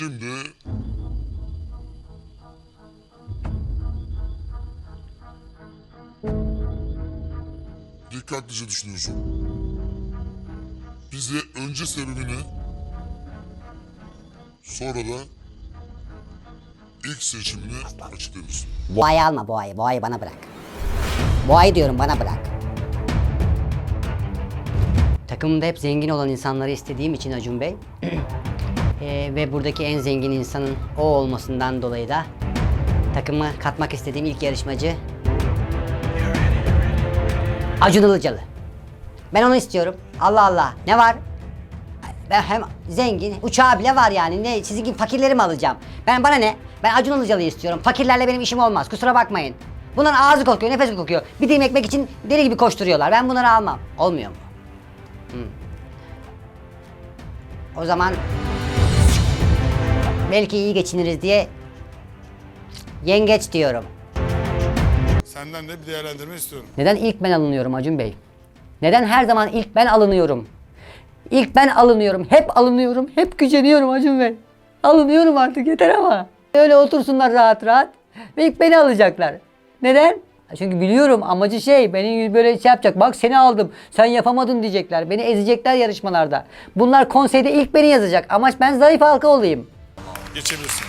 Şimdi dikkatlice düşünüyorsun. Bize önce sebebini sonra da ilk seçimini açıklarız. Boğayı alma boğayı. Boğayı bana bırak. Boğayı diyorum bana bırak. Takımımda hep zengin olan insanları istediğim için Acun Bey. Eee, ve buradaki en zengin insanın o olmasından dolayı da takıma katmak istediğim ilk yarışmacı Acun Ilıcalı. Ben onu istiyorum. Allah Allah. Ne var? Ben hem zengin, uçağı bile var yani. Ne sizin gibi fakirleri mi alacağım? Ben bana ne? Ben Acun Ilıcalı'yı istiyorum. Fakirlerle benim işim olmaz. Kusura bakmayın. Bunların ağzı kokuyor, nefesi kokuyor. Bir dilim ekmek için deli gibi koşturuyorlar. Ben bunları almam. Olmuyor mu? Hmm. O zaman belki iyi geçiniriz diye yengeç diyorum. Senden de bir değerlendirme istiyorum. Neden ilk ben alınıyorum Acun Bey? Neden her zaman ilk ben alınıyorum? İlk ben alınıyorum, hep alınıyorum, hep güceniyorum Acun Bey. Alınıyorum artık yeter ama. Öyle otursunlar rahat rahat ve ilk beni alacaklar. Neden? Çünkü biliyorum amacı şey, beni böyle şey yapacak. Bak seni aldım, sen yapamadın diyecekler. Beni ezecekler yarışmalarda. Bunlar konseyde ilk beni yazacak. Amaç ben zayıf halka olayım. Geçebilirsin.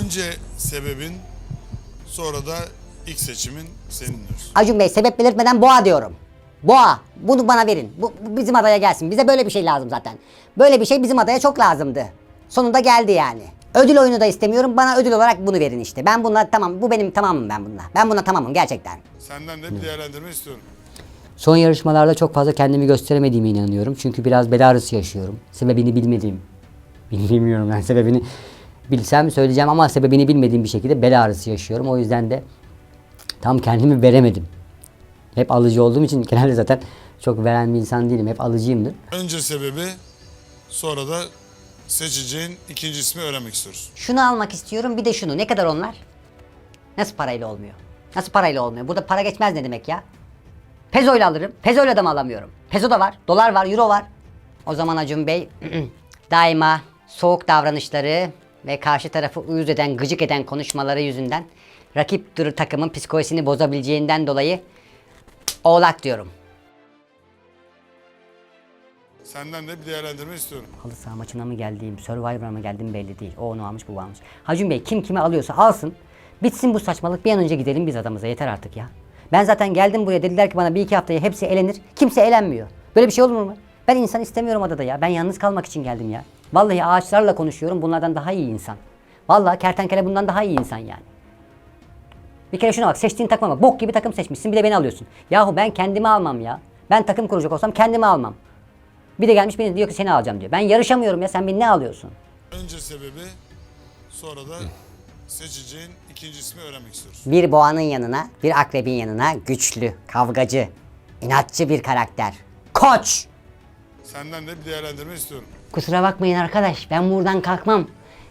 Önce sebebin, sonra da ilk seçimin senindir. Acun Bey sebep belirtmeden boğa diyorum. Boğa. Bunu bana verin. Bu, bu bizim adaya gelsin. Bize böyle bir şey lazım zaten. Böyle bir şey bizim adaya çok lazımdı. Sonunda geldi yani. Ödül oyunu da istemiyorum. Bana ödül olarak bunu verin işte. Ben bunlar tamam. Bu benim tamamım ben bununla. Ben buna tamamım gerçekten. Senden de bir değerlendirme istiyorum. Son yarışmalarda çok fazla kendimi gösteremediğime inanıyorum. Çünkü biraz bel ağrısı yaşıyorum. Sebebini bilmediğim. Bilmiyorum ben sebebini bilsem söyleyeceğim ama sebebini bilmediğim bir şekilde bel ağrısı yaşıyorum. O yüzden de tam kendimi veremedim. Hep alıcı olduğum için genelde zaten çok veren bir insan değilim. Hep alıcıyımdır. Önce sebebi, sonra da seçeceğin ikinci ismi öğrenmek istiyoruz. Şunu almak istiyorum bir de şunu. Ne kadar onlar? Nasıl parayla olmuyor? Nasıl parayla olmuyor? Burada para geçmez ne demek ya? Pezoyla alırım. Pezoyla da mı alamıyorum? Pezo da var. Dolar var. Euro var. O zaman Acun Bey daima soğuk davranışları ve karşı tarafı uyuz eden, gıcık eden konuşmaları yüzünden rakip dur takımın psikolojisini bozabileceğinden dolayı oğlak diyorum. Senden de bir değerlendirme istiyorum. Halı saha maçına mı geldiğim, Survivor'a mı geldiğim belli değil. O onu almış, bu almış. Hacım Bey kim kimi alıyorsa alsın. Bitsin bu saçmalık. Bir an önce gidelim biz adamıza. Yeter artık ya. Ben zaten geldim buraya dediler ki bana bir iki haftaya hepsi elenir. Kimse elenmiyor. Böyle bir şey olur mu? Ben insan istemiyorum adada ya. Ben yalnız kalmak için geldim ya. Vallahi ağaçlarla konuşuyorum. Bunlardan daha iyi insan. Vallahi kertenkele bundan daha iyi insan yani. Bir kere şuna bak seçtiğin takıma bak. Bok gibi takım seçmişsin bir de beni alıyorsun. Yahu ben kendimi almam ya. Ben takım kuracak olsam kendimi almam. Bir de gelmiş beni diyor ki seni alacağım diyor. Ben yarışamıyorum ya sen beni ne alıyorsun? Önce sebebi, sonra da seçeceğin ikinci ismi öğrenmek istiyoruz. Bir boğanın yanına, bir akrebin yanına güçlü, kavgacı, inatçı bir karakter. Koç! Senden de bir değerlendirme istiyorum. Kusura bakmayın arkadaş ben buradan kalkmam.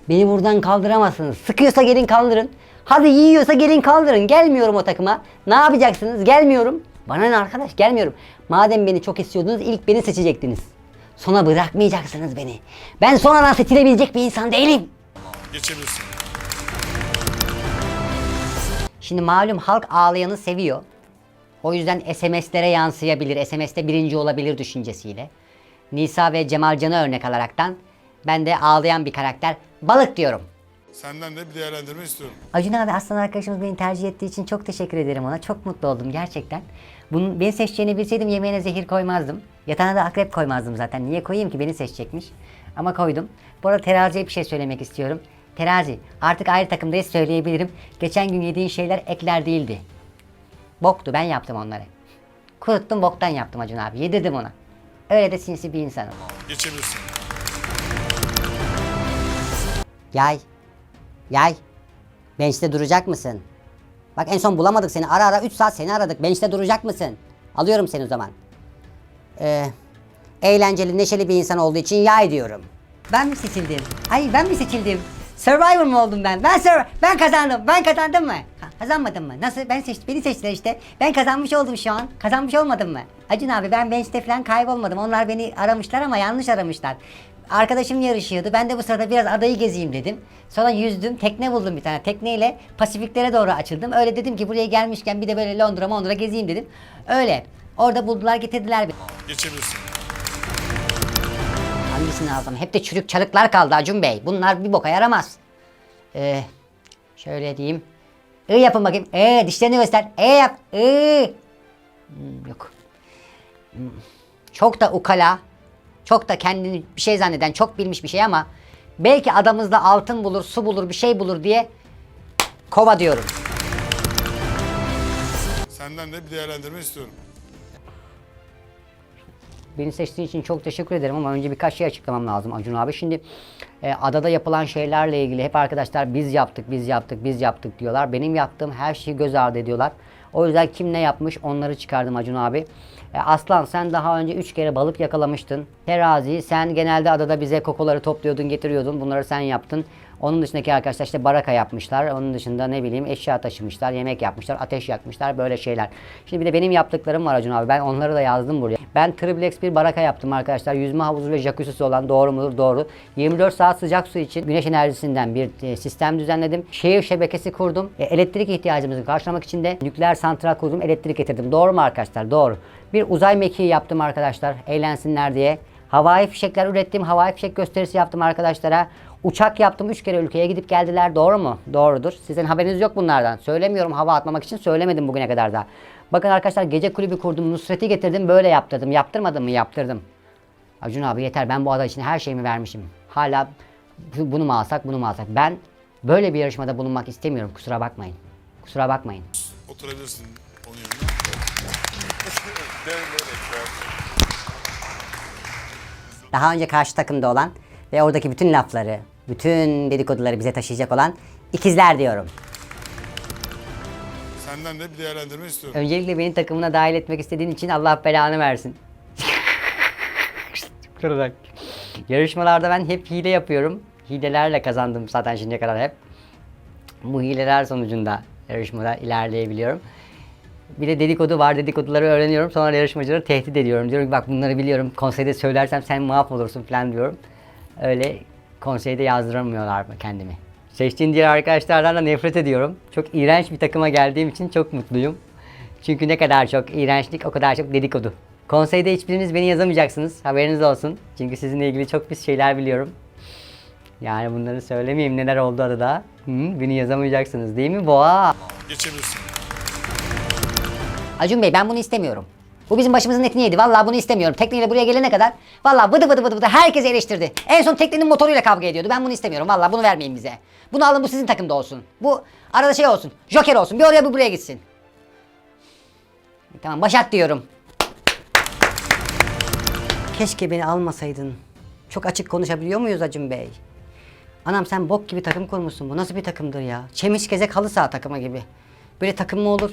Beni buradan kaldıramazsınız. Sıkıyorsa gelin kaldırın. Hadi yiyorsa gelin kaldırın. Gelmiyorum o takıma. Ne yapacaksınız? Gelmiyorum. Bana ne arkadaş gelmiyorum. Madem beni çok istiyordunuz ilk beni seçecektiniz. Sona bırakmayacaksınız beni. Ben sonradan seçilebilecek bir insan değilim. Geçebilirsin. Şimdi malum halk ağlayanı seviyor. O yüzden SMS'lere yansıyabilir, SMS'te birinci olabilir düşüncesiyle. Nisa ve Cemalcan'ı örnek alaraktan ben de ağlayan bir karakter balık diyorum. Senden de bir değerlendirme istiyorum. Acun abi aslan arkadaşımız beni tercih ettiği için çok teşekkür ederim ona. Çok mutlu oldum gerçekten. Bunun beni seçeceğini bilseydim yemeğine zehir koymazdım. Yatağına da akrep koymazdım zaten. Niye koyayım ki beni seçecekmiş. Ama koydum. Bu arada teraziye bir şey söylemek istiyorum. Terazi artık ayrı takımdayız söyleyebilirim. Geçen gün yediğin şeyler ekler değildi. Boktu ben yaptım onları. Kuruttum boktan yaptım Acun abi. Yedirdim ona. Öyle de sinsi bir insanım. Geçebilirsin. Yay. Yay. Bench'te duracak mısın? Bak en son bulamadık seni. Ara ara 3 saat seni aradık. Bench'te duracak mısın? Alıyorum seni o zaman. Ee, eğlenceli, neşeli bir insan olduğu için yay diyorum. Ben mi seçildim? Ay ben mi seçildim? Survivor mu oldum ben? Ben sur- ben kazandım. Ben kazandım mı? Ha, Kazanmadın mı? Nasıl? Ben seçtim. Beni seçtiler işte. Ben kazanmış oldum şu an. Kazanmış olmadım mı? Acun abi ben bench'te falan kaybolmadım. Onlar beni aramışlar ama yanlış aramışlar. Arkadaşım yarışıyordu. Ben de bu sırada biraz adayı gezeyim dedim. Sonra yüzdüm. Tekne buldum bir tane. Tekneyle Pasifiklere doğru açıldım. Öyle dedim ki buraya gelmişken bir de böyle Londra Londra gezeyim dedim. Öyle. Orada buldular getirdiler beni. Geçebilirsin. Hangisini aldım? Hep de çürük çalıklar kaldı Acun Bey. Bunlar bir boka yaramaz. Ee, şöyle diyeyim. I yapın bakayım. E dişlerini göster. E yap. I. Hmm, yok. Hmm. Çok da ukala. Çok da kendini bir şey zanneden, çok bilmiş bir şey ama belki adamızda altın bulur, su bulur, bir şey bulur diye kova diyorum. Senden de bir değerlendirme istiyorum. Beni seçtiğin için çok teşekkür ederim ama önce birkaç şey açıklamam lazım Acun abi. Şimdi e, adada yapılan şeylerle ilgili hep arkadaşlar biz yaptık, biz yaptık, biz yaptık diyorlar. Benim yaptığım her şeyi göz ardı ediyorlar. O yüzden kim ne yapmış onları çıkardım Acun abi. E, Aslan sen daha önce 3 kere balık yakalamıştın. Terazi sen genelde adada bize kokoları topluyordun, getiriyordun. Bunları sen yaptın. Onun dışındaki arkadaşlar işte baraka yapmışlar. Onun dışında ne bileyim eşya taşımışlar, yemek yapmışlar, ateş yakmışlar böyle şeyler. Şimdi bir de benim yaptıklarım var Acun abi. Ben onları da yazdım buraya. Ben triplex bir baraka yaptım arkadaşlar. Yüzme havuzu ve jacuzzi'si olan doğru mudur? Doğru. 24 saat sıcak su için güneş enerjisinden bir e, sistem düzenledim. Şehir şebekesi kurdum. E, elektrik ihtiyacımızı karşılamak için de nükleer santral kurdum. Elektrik getirdim. Doğru mu arkadaşlar? Doğru. Bir uzay mekiği yaptım arkadaşlar. Eğlensinler diye. Havai fişekler ürettim. Havai fişek gösterisi yaptım arkadaşlara. Uçak yaptım. Üç kere ülkeye gidip geldiler. Doğru mu? Doğrudur. Sizin haberiniz yok bunlardan. Söylemiyorum hava atmamak için. Söylemedim bugüne kadar da. Bakın arkadaşlar gece kulübü kurdum. Nusret'i getirdim. Böyle yaptırdım. Yaptırmadım mı? Yaptırdım. Acun abi yeter. Ben bu ada için her şeyimi vermişim. Hala bu- bunu mu alsak bunu mu alsak. Ben böyle bir yarışmada bulunmak istemiyorum. Kusura bakmayın. Kusura bakmayın. Oturabilirsin onun yanına. Daha önce karşı takımda olan ve oradaki bütün lafları, bütün dedikoduları bize taşıyacak olan ikizler diyorum. Senden de bir değerlendirme istiyorum. Öncelikle beni takımına dahil etmek istediğin için Allah belanı versin. Kırarak. Yarışmalarda ben hep hile yapıyorum. Hilelerle kazandım zaten şimdiye kadar hep. Bu hileler sonucunda yarışmada ilerleyebiliyorum. Bir de dedikodu var. Dedikoduları öğreniyorum. Sonra yarışmacıları tehdit ediyorum. Diyorum ki bak bunları biliyorum. Konseyde söylersem sen mahvolursun falan diyorum. Öyle konseyde yazdıramıyorlar mı kendimi. Seçtiğin diğer arkadaşlardan da nefret ediyorum. Çok iğrenç bir takıma geldiğim için çok mutluyum. Çünkü ne kadar çok iğrençlik o kadar çok dedikodu. Konseyde hiçbiriniz beni yazamayacaksınız. Haberiniz olsun. Çünkü sizinle ilgili çok pis şeyler biliyorum. Yani bunları söylemeyeyim neler oldu adada. Hı, beni yazamayacaksınız değil mi boğa? Geçebilirsin. Acun Bey ben bunu istemiyorum. Bu bizim başımızın etini yedi. Vallahi bunu istemiyorum. Tekneyle buraya gelene kadar vallahi vıdı vıdı vıdı vıdı herkes eleştirdi. En son teknenin motoruyla kavga ediyordu. Ben bunu istemiyorum. Vallahi bunu vermeyin bize. Bunu alın bu sizin takımda olsun. Bu arada şey olsun. Joker olsun. Bir oraya bir buraya gitsin. Tamam başat diyorum. Keşke beni almasaydın. Çok açık konuşabiliyor muyuz Acun Bey? Anam sen bok gibi takım kurmuşsun. Bu nasıl bir takımdır ya? Çemiş gezek halı saha takımı gibi. Böyle takım mı olur?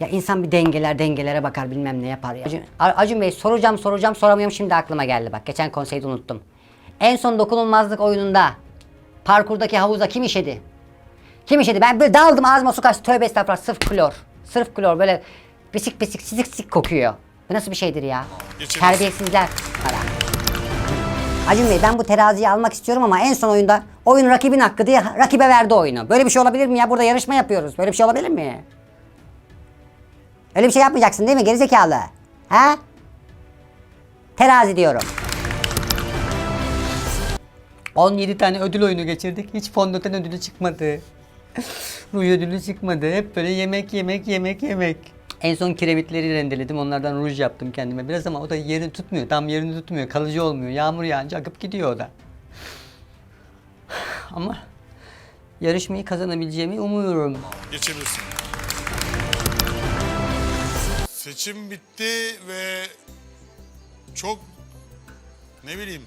Ya insan bir dengeler dengelere bakar bilmem ne yapar ya. Acun, Acun Bey soracağım soracağım soramıyorum şimdi aklıma geldi bak. Geçen konseyde unuttum. En son dokunulmazlık oyununda parkurdaki havuza kim işedi? Kim işedi? Ben böyle daldım ağzıma su kaçtı. Tövbe estağfurullah sırf klor. Sırf klor böyle pisik pisik sisik sisik kokuyor. Bu nasıl bir şeydir ya? Geçebiliriz. Terbiyesizler. Para. Acun Bey ben bu teraziyi almak istiyorum ama en son oyunda oyun rakibin hakkı diye rakibe verdi oyunu. Böyle bir şey olabilir mi ya? Burada yarışma yapıyoruz. Böyle bir şey olabilir mi? Öyle bir şey yapmayacaksın değil mi gerizekalı? Ha? Terazi diyorum. 17 tane ödül oyunu geçirdik. Hiç fondöten ödülü çıkmadı. Ruj ödülü çıkmadı. Hep böyle yemek yemek yemek yemek. En son kiremitleri rendeledim. Onlardan ruj yaptım kendime biraz ama o da yerini tutmuyor. Tam yerini tutmuyor. Kalıcı olmuyor. Yağmur yağınca akıp gidiyor o da. Ama yarışmayı kazanabileceğimi umuyorum. Geçebilirsin. Seçim bitti ve çok ne bileyim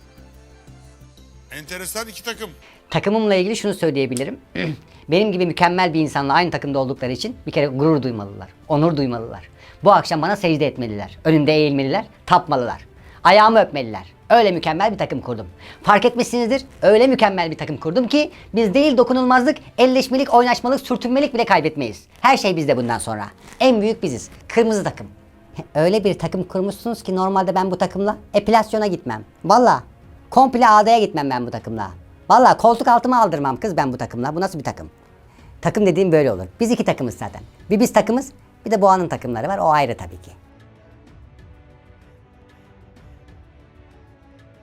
enteresan iki takım. Takımımla ilgili şunu söyleyebilirim. Benim gibi mükemmel bir insanla aynı takımda oldukları için bir kere gurur duymalılar. Onur duymalılar. Bu akşam bana secde etmeliler. Önümde eğilmeliler, tapmalılar. Ayağımı öpmeliler. Öyle mükemmel bir takım kurdum. Fark etmişsinizdir. Öyle mükemmel bir takım kurdum ki biz değil dokunulmazlık, elleşmelik, oynaşmalık, sürtünmelik bile kaybetmeyiz. Her şey bizde bundan sonra. En büyük biziz. Kırmızı takım. Öyle bir takım kurmuşsunuz ki normalde ben bu takımla epilasyona gitmem. Valla. Komple ağdaya gitmem ben bu takımla. Valla koltuk altıma aldırmam kız ben bu takımla. Bu nasıl bir takım? Takım dediğim böyle olur. Biz iki takımız zaten. Bir biz takımız bir de Boğa'nın takımları var. O ayrı tabii ki.